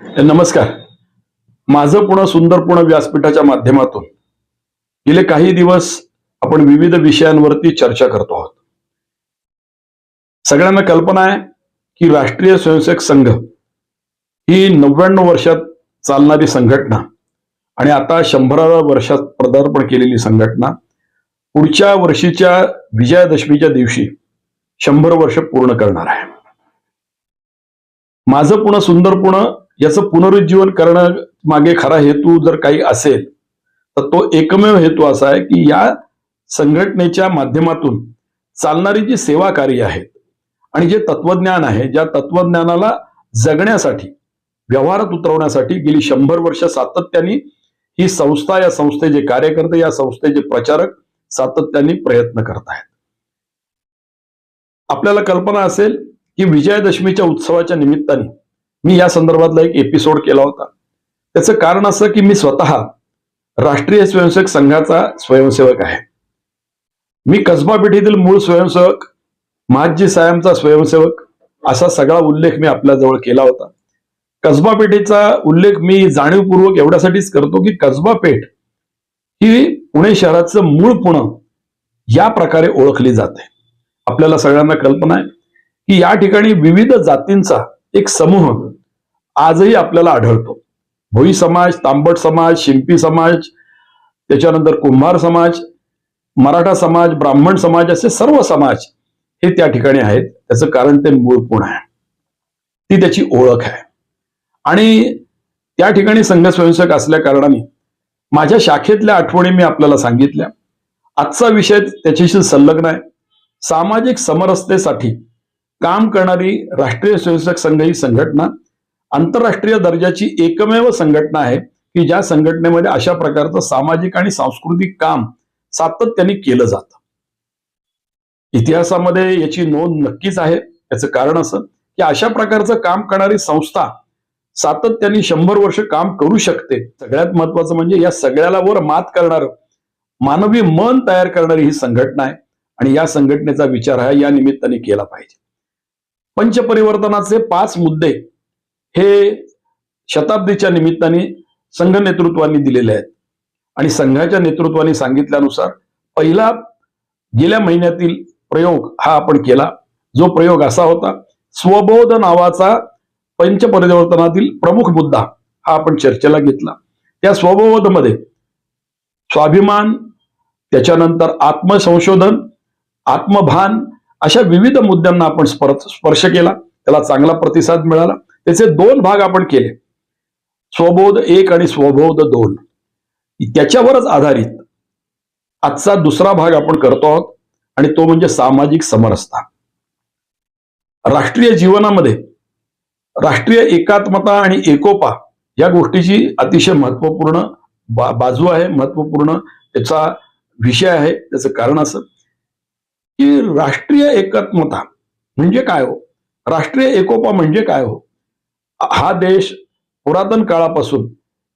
नमस्कार. माझं पुणे सुंदर पुणे व्यासपीठाच्या माध्यमातून गेले काही दिवस आपण विविध विषयांवरती चर्चा करतो आहोत. सगळ्यांना कल्पना आहे की राष्ट्रीय स्वयंसेवक संघ ही नव्याण्णव वर्षात चालणारी संघटना आणि आता शंभराव्या वर्षात पदार्पण केलेली संघटना पुढच्या वर्षीच्या विजयादशमीच्या दिवशी शंभर वर्ष पूर्ण करणार आहे. माझं पुणे सुंदर पुणे याचं पुनरुज्जीवन करणं मागे खरा हेतू जर काही असेल तर तो एकमेव हेतू असा आहे की या संघटनेच्या माध्यमातून चालणारी जी सेवा कार्य आहेत आणि जे तत्वज्ञान आहे ज्या तत्वज्ञानाला जगण्यासाठी व्यवहारात उतरवण्यासाठी गेली शंभर वर्ष सातत्याने ही संस्था या संस्थेचे कार्यकर्ते या संस्थेचे प्रचारक सातत्याने प्रयत्न करत आहेत. आपल्याला कल्पना असेल की विजयादशमीच्या उत्सवाच्या निमित्ताने मी या संदर्भातला एक एपिसोड केला होता. त्याचं कारण असं की मी स्वतः राष्ट्रीय स्वयंसेवक संघाचा स्वयंसेवक आहे. मी कसबा पेठेतील मूळ स्वयंसेवक महाजी सायमचा स्वयंसेवक असा सगळा उल्लेख मी आपल्याजवळ केला होता. कसबा पेठेचा उल्लेख मी जाणीवपूर्वक एवढ्यासाठीच करतो की कसबा पेठ ही पुणे शहराचं मूळ पुणं या प्रकारे ओळखली जाते. आपल्याला सगळ्यांना कल्पना आहे की या ठिकाणी विविध जातींचा एक समूह आजही आपल्याला आढळतो. भोई समाज तांबट समाज शिंपी समाज त्याच्यानंतर कुंभार समाज मराठा समाज ब्राह्मण समाज असे सर्व समाज हे त्या ठिकाणी आहेत. त्याचं कारण ते मूळ पुण आहे? ती त्याची ओळख आहे. आणि त्या ठिकाणी संघ स्वयंसेवक असल्या कारणाने माझ्या शाखेतल्या आठवणी मी आपल्याला सांगितल्या. आजचा विषय त्याच्याशी संलग्न आहे. सामाजिक समरसतेसाठी काम करणारी राष्ट्रीय स्वयंसेवक संघ ही संघटना आंतरराष्ट्रीय दर्जाची एकमेव संघटना आहे की ज्या संघटनेमध्ये अशा प्रकारचं सामाजिक आणि सांस्कृतिक काम सातत्याने केलं जातं. इतिहासामध्ये याची नोंद नक्कीच आहे. याचं कारण असं की अशा प्रकारचं काम करणारी संस्था सातत्याने शंभर वर्ष काम करू शकते. सगळ्यात महत्वाचं म्हणजे या सगळ्याला वर मात करणार मानवी मन तयार करणारी ही संघटना आहे आणि या संघटनेचा विचार हा या निमित्ताने केला पाहिजे. पंचपरिवर्तनाचे पाच मुद्दे हे शताब्दीच्या निमित्ताने संघ नेतृत्वाने दिलेले आहेत. आणि संघाच्या नेतृत्वाने सांगितल्यानुसार पहिला गेल्या महिन्यातील प्रयोग हा आपण केला. जो प्रयोग असा होता स्वबोध नावाचा पंचपरिवर्तनातील प्रमुख मुद्दा हा आपण चर्चेला घेतला. त्या स्वबोधमध्ये स्वाभिमान त्याच्यानंतर आत्मसंशोधन आत्मभान अशा विविध मुद्द्यांना आपण स्पर्श केला. त्याला चांगला प्रतिसाद मिळाला. त्याचे दोन भाग आपण केले. स्वबोध एक आणि स्वबोध दोन. त्याच्यावरच आधारित. आजचा दुसरा भाग आपण करतो आहोत आणि तो म्हणजे सामाजिक समरसता. राष्ट्रीय जीवनामध्ये राष्ट्रीय एकात्मता आणि एकोपा या गोष्टीची अतिशय महत्त्वपूर्ण बा बाजू आहे महत्त्वपूर्ण त्याचा विषय आहे त्याचं कारण असं. की राष्ट्रीय एकात्मता म्हणजे काय हो? राष्ट्रीय एकोपा म्हणजे काय हो? हा देश पुरातन काळापासून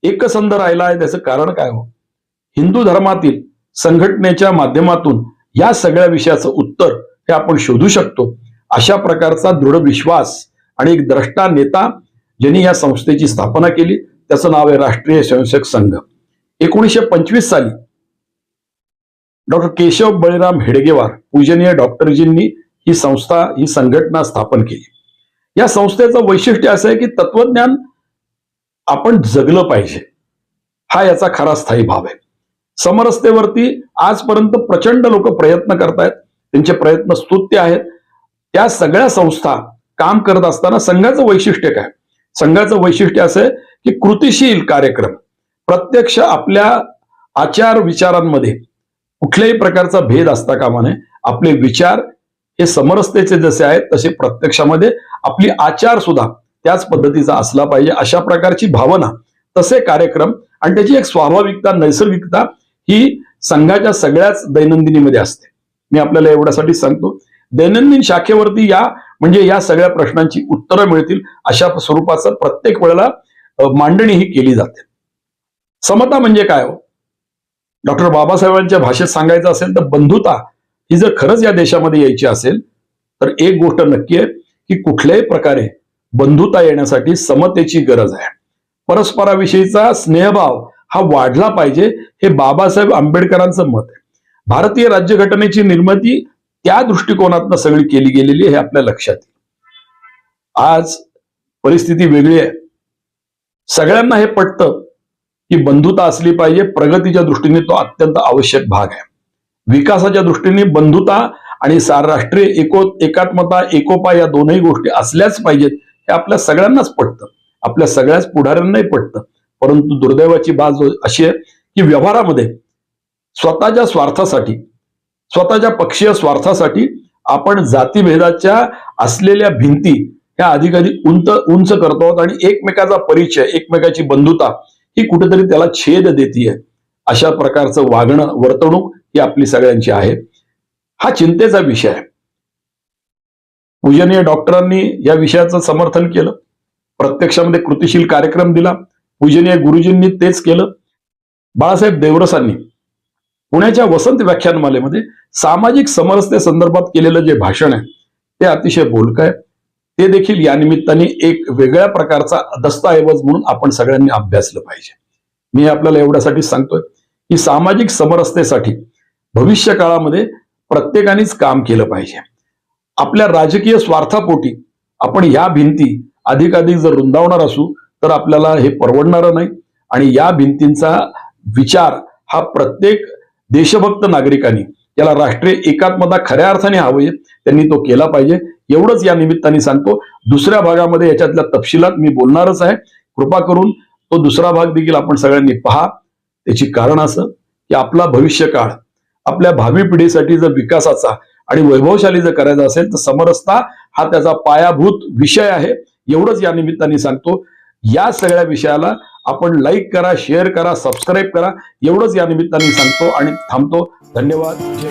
एकसंध राहिला आहे त्याचं कारण काय हो? हिंदू धर्मातील संघटनेच्या माध्यमातून या सगळ्या विषयाचं उत्तर हे आपण शोधू शकतो. अशा प्रकारचा दृढ विश्वास आणि एक द्रष्टा नेता ज्यांनी या संस्थेची स्थापना केली त्याचं नाव आहे राष्ट्रीय स्वयंसेवक संघ. एकोणीसशे पंचवीस साली डॉक्टर केशव बळीराम हेडगेवार पूजनीय डॉक्टरजींनी ही संस्था ही संघटना स्थापन केली. या संस्थेचं वैशिष्ट्य असं आहे की तत्वज्ञान आपण जगलं पाहिजे. हा याचा खरा स्थायी भाव आहे. समरस्तेवरती आजपर्यंत प्रचंड लोक प्रयत्न करतायत. त्यांचे प्रयत्न स्तुत्य आहेत. त्या सगळ्या संस्था काम करत असताना संघाचं वैशिष्ट्य काय? संघाचं वैशिष्ट्य असं आहे की कृतिशील कार्यक्रम. प्रत्यक्ष आपल्या आचार विचारांमध्ये कुठल्याही प्रकारचा भेद असता कामा नये. आपले विचार हे समरसतेचे जसे आहेत तसे प्रत्यक्षामध्ये आपली आचार सुद्धा त्याच पद्धतीचा असला पाहिजे अशा प्रकारची भावना. तसे कार्यक्रम आणि त्याची एक स्वाभाविकता नैसर्गिकता ही संघाच्या सगळ्याच दैनंदिनीमध्ये असते. मी आपल्याला एवढ्यासाठी सांगतो दैनंदिन शाखेवरती या म्हणजे या सगळ्या प्रश्नांची उत्तरं मिळतील अशा स्वरूपाचं प्रत्येक वेळेला मांडणी ही केली जाते. समता म्हणजे काय हो? डॉक्टर बाबासाहेबांच्या भाषेत सांगायचं असेल तर बंधुता ही जर खरंच या देशामध्ये यायची असेल तर एक गोष्ट नक्की आहे की कुठल्याही प्रकारे बंधुता येण्यासाठी समतेची गरज आहे. परस्पराविषयीचा स्नेहभाव हा वाढला पाहिजे हे बाबासाहेब आंबेडकरांचं मत आहे. भारतीय राज्यघटनेची निर्मिती त्या दृष्टिकोनातनं सगळी केली गेलेली आहे हे आपल्या लक्षात येईल. आज परिस्थिती वेगळी आहे. सगळ्यांना हे पटतं की बंधुता असली पाहिजे प्रगतीच्या दृष्टीने तो अत्यंत आवश्यक भाग आहे. विकासाच्या दृष्टीने बंधुता आणि सार राष्ट्रीय एको एकात्मता एकोपा या दोनही गोष्टी असल्याच पाहिजेत हे आपल्या सगळ्यांनाच पटतं. आपल्या सगळ्याच पुढाऱ्यांनाही पटतं. परंतु दुर्दैवाची बाजू अशी आहे की व्यवहारामध्ये स्वतःच्या स्वार्थासाठी स्वतःच्या पक्षीय स्वार्थासाठी आपण जातीभेदाच्या असलेल्या भिंती ह्या अधिकाधिक उंच उंच करतो आहोत आणि एकमेकाचा परिचय एकमेकाची बंधुता ही कुठेतरी त्याला छेद देते अशा प्रकारचं वागणं वर्तणूक ही आपली सगळ्यांची आहे. हा चिंतेचा विषय आहे. पूजनीय डॉक्टरांनी या विषयाचं समर्थन केलं. प्रत्यक्षामध्ये कृतिशील कार्यक्रम दिला. पूजनीय गुरुजींनी तेच केलं. बाळासाहेब देवरसांनी पुण्याच्या वसंत व्याख्यानमालेमध्ये सामाजिक समरसते संदर्भात केलेलं जे भाषण आहे ते अतिशय बोलक आहे. ते देखील या निमित्ताने एक वेगळ्या प्रकारचा दस्तऐवज म्हणून आपण सगळ्यांनी अभ्यासलं पाहिजे. मी आपल्याला एवढ्यासाठी सांगतोय की सामाजिक समरसतेसाठी भविष्य काळामध्ये प्रत्येकानेच काम केलं पाहिजे. आपल्या राजकीय स्वार्थापोटी आपण या भिंती अधिकाधिक जर रुंदावणार असू तर आपल्याला हे परवडणार नाही. आणि या भिंतींचा विचार हा प्रत्येक देशभक्त नागरिकांनी याला राष्ट्रीय एकात्मता खऱ्या अर्थाने हवं त्यांनी तो केला पाहिजे. एवढंच या निमित्ताने सांगतो दुसऱ्या भागामध्ये याच्यातल्या तपशिलात मी बोलणारच आहे. कृपा करून तो दुसरा भाग देखील आपण सगळ्यांनी पहा. त्याची कारण असं की आपला भविष्यकाळ आपल्या भावी पिढीसाठी जर विकासाचा आणि वैभवशाली जर करायचा असेल तर समरसता हा त्याचा पायाभूत विषय आहे. एवढंच या निमित्ताने सांगतो. या सगळ्या विषयाला आपण लाईक करा शेअर करा सबस्क्राईब करा. एवढंच या निमित्ताने सांगतो आणि थांबतो. धन्यवाद. जय